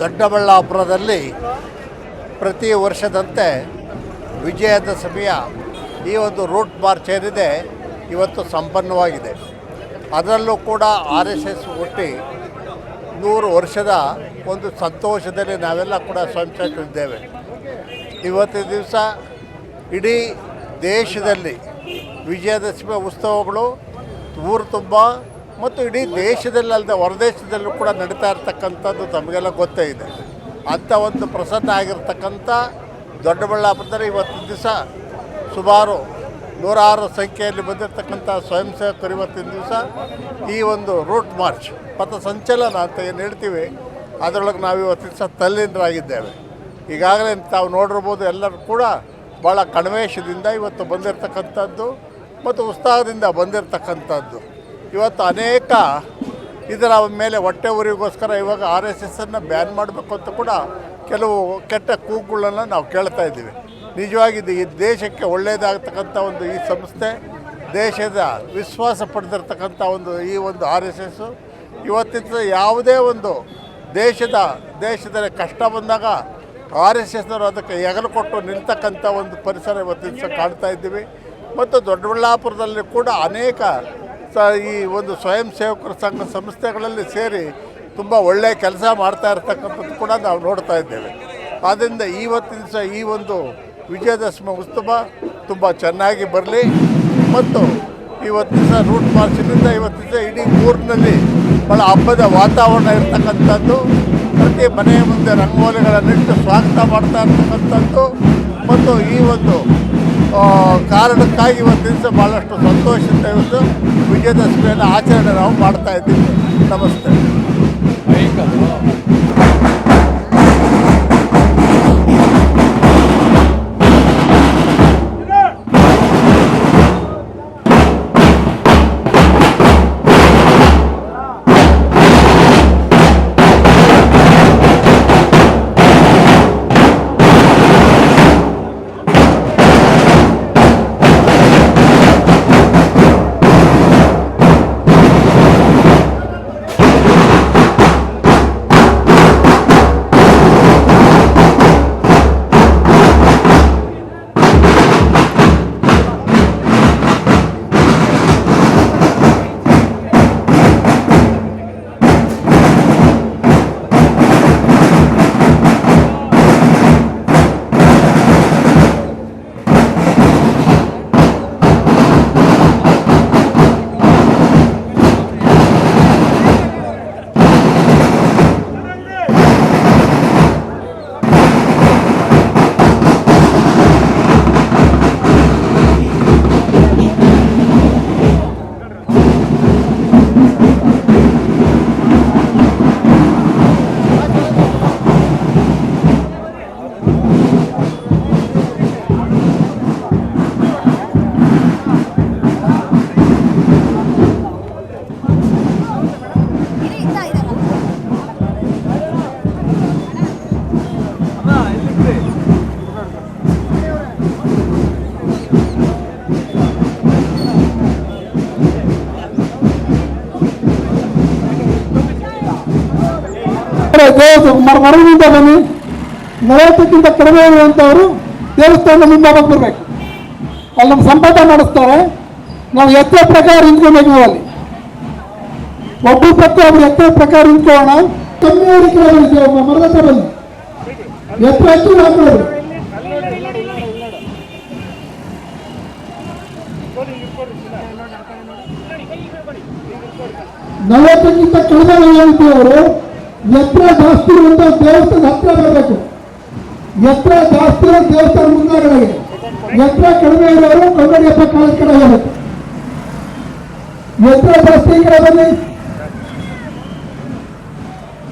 ದೊಡ್ಡಬಳ್ಳಾಪುರದಲ್ಲಿ ಪ್ರತಿ ವರ್ಷದಂತೆ ವಿಜಯದಶಮಿಯ ಈ ಒಂದು ರೂಟ್ ಮಾರ್ಚ್ ಏನಿದೆ, ಇವತ್ತು ಸಂಪನ್ನವಾಗಿದೆ. ಅದರಲ್ಲೂ ಕೂಡ ಆರ್ ಎಸ್ ಎಸ್ ಹುಟ್ಟಿ ನೂರು ವರ್ಷದ ಒಂದು ಸಂತೋಷದಲ್ಲಿ ನಾವೆಲ್ಲ ಕೂಡ ಸ್ವಯಂ ಸೇವಕರಿದ್ದೇವೆ ಇವತ್ತಿನ ದಿವಸ ಇಡೀ ದೇಶದಲ್ಲಿ ವಿಜಯದಶಮಿ ಉತ್ಸವಗಳು ಊರು ತುಂಬ ಮತ್ತು ಇಡೀ ದೇಶದಲ್ಲದೆ ಹೊರದೇಶದಲ್ಲೂ ಕೂಡ ನಡೀತಾ ಇರ್ತಕ್ಕಂಥದ್ದು ತಮಗೆಲ್ಲ ಗೊತ್ತೇ ಇದೆ. ಅಂಥ ಒಂದು ಪ್ರಸನ್ನ ಆಗಿರ್ತಕ್ಕಂಥ ದೊಡ್ಡಬಳ್ಳಾಪುರದಲ್ಲಿ ಇವತ್ತು ದಿವಸ ಸುಮಾರು ನೂರಾರು ಸಂಖ್ಯೆಯಲ್ಲಿ ಬಂದಿರತಕ್ಕಂಥ ಸ್ವಯಂ ಸೇವಕರು ಇವತ್ತಿನ ದಿವಸ ಈ ಒಂದು ರೂಟ್ ಮಾರ್ಚ್, ಪಥ ಸಂಚಲನ ಅಂತ ಏನು ಹೇಳ್ತೀವಿ, ಅದರೊಳಗೆ ನಾವು ಇವತ್ತಿನ ದಿವಸ ತಲ್ಲೀನರಾಗಿದ್ದೇವೆ. ಈಗಾಗಲೇ ತಾವು ನೋಡಿರ್ಬೋದು ಎಲ್ಲರೂ ಕೂಡ ಭಾಳ ಕಣವೇಶದಿಂದ ಇವತ್ತು ಬಂದಿರತಕ್ಕಂಥದ್ದು ಮತ್ತು ಉತ್ಸಾಹದಿಂದ ಬಂದಿರತಕ್ಕಂಥದ್ದು. ಇವತ್ತು ಅನೇಕ ಇದರ ಮೇಲೆ ಹೊಟ್ಟೆ ಉರಿಗೋಸ್ಕರ ಇವಾಗ ಆರ್ ಎಸ್ ಎಸ್ಸನ್ನು ಬ್ಯಾನ್ ಮಾಡಬೇಕು ಅಂತ ಕೂಡ ಕೆಲವು ಕೆಟ್ಟ ಕೂಗುಗಳನ್ನು ನಾವು ಕೇಳ್ತಾ ಇದ್ದೀವಿ. ನಿಜವಾಗಿ ಇದು ಈ ದೇಶಕ್ಕೆ ಒಳ್ಳೆಯದಾಗತಕ್ಕಂಥ ಒಂದು ಈ ಸಂಸ್ಥೆ, ದೇಶದ ವಿಶ್ವಾಸ ಪಡೆದಿರ್ತಕ್ಕಂಥ ಒಂದು ಈ ಒಂದು ಆರ್ ಎಸ್ ಎಸ್ಸು ಇವತ್ತಿನ ಯಾವುದೇ ಒಂದು ದೇಶದ ದೇಶದಲ್ಲಿ ಕಷ್ಟ ಬಂದಾಗ ಆರ್ ಎಸ್ ಎಸ್ನವರು ಅದಕ್ಕೆ ಹೆಗಲು ಕೊಟ್ಟು ನಿಲ್ತಕ್ಕಂಥ ಒಂದು ಪರಿಸರ ಇವತ್ತಿನ ಕಾಣ್ತಾ ಇದ್ದೀವಿ. ಮತ್ತು ದೊಡ್ಡಬಳ್ಳಾಪುರದಲ್ಲಿ ಕೂಡ ಅನೇಕ ಸ ಈ ಒಂದು ಸ್ವಯಂ ಸೇವಕರ ಸಂಘ ಸಂಸ್ಥೆಗಳಲ್ಲಿ ಸೇರಿ ತುಂಬ ಒಳ್ಳೆಯ ಕೆಲಸ ಮಾಡ್ತಾ ಇರ್ತಕ್ಕಂಥದ್ದು ಕೂಡ ನಾವು ನೋಡ್ತಾ ಇದ್ದೇವೆ. ಆದ್ದರಿಂದ ಇವತ್ತಿನ ದಿವಸ ಈ ಒಂದು ವಿಜಯದಶಮಿ ಉತ್ಸವ ತುಂಬ ಚೆನ್ನಾಗಿ ಬರಲಿ. ಮತ್ತು ಇವತ್ತಿನ ದಿವಸ ರೂಟ್ ಮಾರ್ಚಿನಿಂದ ಇವತ್ತಿನ ದಿವಸ ಇಡೀ ಊರಿನಲ್ಲಿ ಭಾಳ ಹಬ್ಬದ ವಾತಾವರಣ ಇರ್ತಕ್ಕಂಥದ್ದು. ಪ್ರತಿ ಮನೆಯ ಮುಂದೆ ರಂಗೋಲಿಗಳನ್ನಿಟ್ಟು ಸ್ವಾಗತ ಮಾಡ್ತಾ ಇರ್ತಕ್ಕಂಥದ್ದು. ಮತ್ತು ಈ ಒಂದು ಕಾರಣಕ್ಕಾಗಿ ಇವತ್ತು ದಿವಸ ಭಾಳಷ್ಟು ಸಂತೋಷದಿಂದ ಇವತ್ತು ವಿಜಯದಶಮಿಯನ್ನು ಆಚರಣೆ ನಾವು ಮಾಡ್ತಾ ಇದ್ದೀವಿ. ನಮಸ್ತೆ. ಮರ ಮರದಿಂದ ಬನ್ನಿ ನಲವತ್ತಕ್ಕಿಂತ ಕಡಿಮೆ ಇರುವಂಥವರು ದೇವಸ್ಥಾನದ ಮುಂದೆ ಹೋಗಿ ಬರ್ಬೇಕು ಅಲ್ಲಿ ನಮ್ಮ ಸಂಪಾದ ಮಾಡಿಸ್ತಾರೆ ನಾವು ಎತ್ತರ ಪ್ರಕಾರ ನಿಂತ್ಕೊಬೇಕು ನಾವು ಅಲ್ಲಿ ಒಬ್ಬರು ಪ್ರತಿ ಒಬ್ರು ಎತ್ತರ ಪ್ರಕಾರ ನಿಂತ್ಕೊಳ್ಳೋಣ. ಕಮ್ಮಿ ಬನ್ನಿ ದೇವ- ಮರದ ಹತ್ರ ಬನ್ನಿ ಎತ್ತರ ಹಚ್ಚಿ ಹಾಕೊಳ್ಳೋದು. ನಲವತ್ತಕ್ಕಿಂತ ಕಡಿಮೆ ಹೇಳಿದ್ದವರು ಎತ್ತರ ಜಾಸ್ತಿ ಇರುವಂತ ದೇವಸ್ಥಾನ ಹತ್ರ ಬರಬೇಕು. ಎತ್ತರ ಜಾಸ್ತಿ ದೇವಸ್ಥಾನ ಮುಂದಾಗಡೆ ಎತ್ತರ ಕಡಿಮೆ ಇರೋರು ಕೊಂಡಡಿಯಪ್ಪ ಕಾಲ ಕಡೆ ಹೋಗ್ಬೇಕು. ಎತ್ತರ ಜಾಸ್ತಿ ಈ ಕಡೆ ಬನ್ನಿ.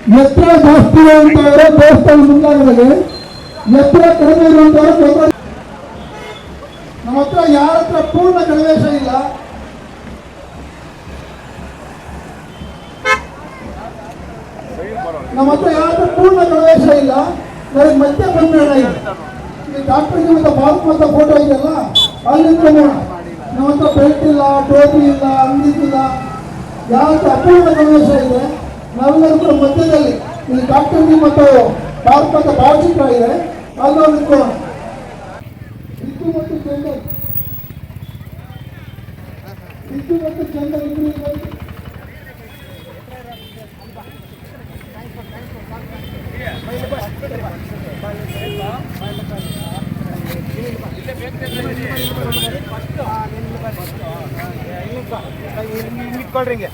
ಎತ್ತರ ಜಾಸ್ತಿ ಇರುವಂತವರು ದೇವಸ್ಥಾನ ಮುಂದಾಗಡೆ ಎತ್ತರ ಕಡಿಮೆ ಇರುವಂತವರು ಕೊಂಡಡಿ ನಮ್ಮ ಹತ್ರ ಯಾರ ಹತ್ರ ಪೂರ್ಣ ಗಣವೇಶ ಇಲ್ಲ. ನಮ್ಮ ಹತ್ರ ಯಾರು ಪೂರ್ಣ ಗಣವೇಶ ಇಲ್ಲ. ನನಗೆ ಮತ್ತೆ ಬಂದ್ಬೇಡ ಇಲ್ಲಿ ಡಾಕ್ಟರ್ ಜೀವಂತ ಭಾರತ ಫೋಟೋ ಇದೆಯಲ್ಲ, ಅಲ್ಲಿ ನಮ್ಮ ಹತ್ರ ಬೆಲ್ಟ್ ಇಲ್ಲ, ಟೋಪಿ ಇಲ್ಲ ಅಂಗಿಲ್ಲ ಯಾರ ಹತ್ರ ಅಪೂರ್ಣ ಗಣವೇಶ ಇದೆ ನಾವೆಲ್ಲರೂ ಕೂಡ ಮಧ್ಯದಲ್ಲಿ ಇಲ್ಲಿ ಡಾಕ್ಟರ್ ಮತ್ತು ಅಂತ ಭಾವಚಿತ್ರ ಇದೆ ಅಲ್ಲೂ ನಿಂತ್ಕೊಳ್ಳೋಣ ರಿತು ಮತ್ತು ಚಂದನ್ ರಿತು ಮತ್ತು ಚಂದನ್ ಇಬ್ಬರು ಇಲ್ಲಿ ನಿಂತ್ಕೊಳ್ರಿ ಹಿಂಗೆ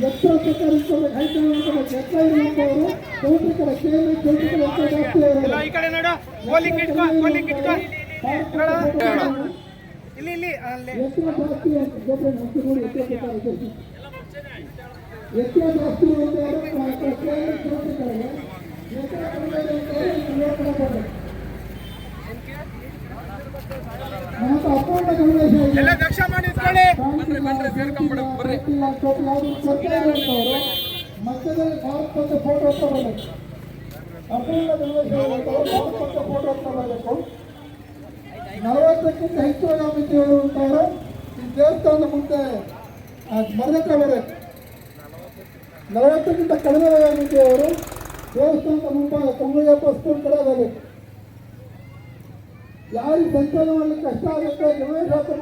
ಎತ್ತರ ಪ್ರಕಾರ ಇಟ್ಕೊಳ್ಬೇಕು ಹೈಟ್ ಇಟ್ಕೊಳ್ಬೇಕು ಎತ್ತರ ಇರುವಂತವರು ಕೇಳಿ ಚೌಟ್ರಿ ಕಡೆ ಎತ್ತರ ಜಾಸ್ತಿ. ಈ ಕಡೆ ನೋಡು ಗೋಲಿಂಗ್ ಇಟ್ಕೋ ಗೋಲಿಂಗ್ ಇಟ್ಕೋ ಇಲ್ಲಿ ಇಲ್ಲಿ, ಅಲ್ಲಿ ಎತ್ತರ ಜಾಸ್ತಿ ಗೊಬ್ಬರ ಹಾಕಿ ನೋಡಿ ಎತ್ತರ ಪ್ರಕಾರ. ಎತ್ತರ ಜಾಸ್ತಿ ಇರುವಂತವರು ಕೇಳಿ ಚೌಟ್ರಿ ಕಡೆಗೆ ಎತ್ತರ ಕಡಿಮೆ ಇರುವಂತವರು ಈ ಕಡೆ ಬರ್ಬೇಕು. ನಮ್ಮ ಅಪ್ಪಣ್ಣ ಗಣೇಶ ಇದೆ. ಎಲ್ಲ ದಕ್ಷ ಮಾಡಿ ನಿಂತ್ಕೊಳ್ಳಿ ಮಧ್ಯದಲ್ಲಿ ಭಾರತ್ ಅಂತ ಫೋಟೋ ತಗೊಳ್ಬೇಕು ಅಪೂರ್ಣ ಫೋಟೋ ತಗೊಳ್ಬೇಕು ನಲವತ್ತಕ್ಕಿಂತ ಹೆಚ್ಚು ವಯೋಮಿತಿಯವರು ಅಂತವರು ಈ ದೇವಸ್ಥಾನದ ಮುಂದೆ ಮರದ ಬರಬೇಕು ನಲವತ್ತಕ್ಕಿಂತ ಕಡಿಮೆ ವಯೋಮಿತಿಯವರು ದೇವಸ್ಥಾನದ ಮುಂಭಾಗ ಕಂಬಯ್ಯಪ್ಪ ಸ್ಕೂಲ್ ಕಡೆ ಬರಬೇಕು ಯಾರಿಗೆ ಸಂಚಾರ ಮಾಡಲಿಕ್ಕೆ ಕಷ್ಟ ಆಗುತ್ತೆ ಗಣೇಶ ಹತ್ರ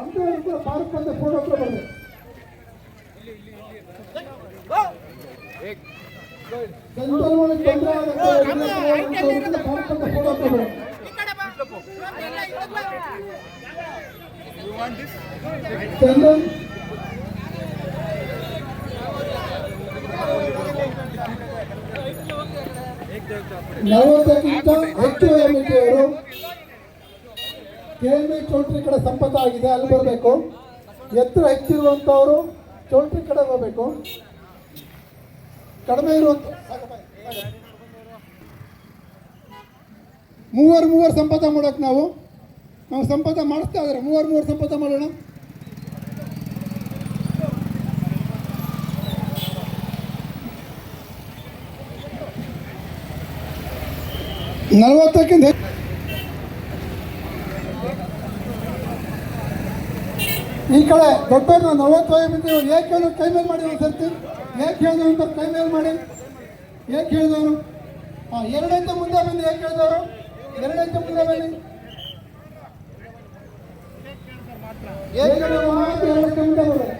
ಅಂತವ್ರು ಕೂಡ ಪಾರ್ಕ್ ಅಂತ ಫೋಟೋ ಹತ್ರ ಬರಬೇಕು ಸಂಚಾರ ಮಾಡಲಿಕ್ಕೆ ತೊಂದರೆ ಆಗುತ್ತೆ ಪಾರ್ಕ್ ಅಂತ ಫೋಟೋ ಹತ್ರ ಬರಬೇಕು ಚಂದನ್ ನಲವತ್ತಕ್ಕಿಂತ ಹೆಚ್ಚು ವಯೋಮಿತಿಯವರು ಕೆಎಂಎ ಚೌಲ್ಟ್ರಿ ಕಡೆ ಸಂಪತ್ತ ಆಗಿದೆ ಅಲ್ಲಿ ಬರಬೇಕು. ಎತ್ತರ ಹೆಚ್ಚಿರುವಂಥವರು ಚೌಲ್ಟ್ರಿ ಕಡೆ ಬರಬೇಕು. ಕಡಿಮೆ ಇರುವಂಥ ಮೂವರು ಮೂವರು ಸಂಪಾದ ಮಾಡೋಕೆ ನಾವು. ನಾವು ಸಂಪಾದ ಮಾಡಿಸ್ತಾ ಇದ್ದಾರೆ. ಮೂವರು ಮೂವರು ಸಂಪಾದ ಮಾಡೋಣ. ನಲವತ್ತಕ್ಕಿಂತ ಈ ಕಡೆ ದೊಡ್ಡ ನಲವತ್ತು ವಯಸ್ಸು ಏಕೆ ಹೇಳಿದ್ರು ಕೈ ಮೇಲೆ ಮಾಡಿ ಒಂದು ಸರ್ತಿ? ಏಕೆ ಹೇಳಿದ್ರು ಅಂತ ಕೈ ಮೇಲೆ ಮಾಡಿ? ಏಕೆ ಹೇಳಿದವರು ಹಾಂ ಎರಡಂತ ಮುಂದೆ ಬಂದು ಏಕೆ ಹೇಳಿದವರು ಎರಡಂತ ಮುಂದೆ ಬನ್ನಿ. ಏಕೆ ಹೇಳಿದ್ರು ಮಾತ್ರ. ಎರಡಕ್ಕೆ ಮುಂದೆ ಬರ್ಬೇಕು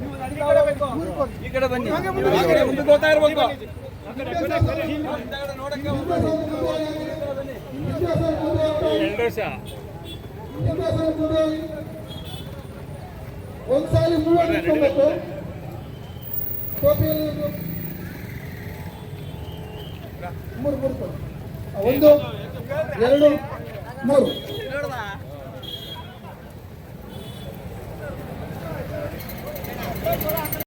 ಈ ಕಡೆ ಬನ್ನಿ. ಒಂದ್ಸಾರಿ. ಮೂರು ಮೂರು ಒಂದು ಎರಡು ಮೂರು. Gracias.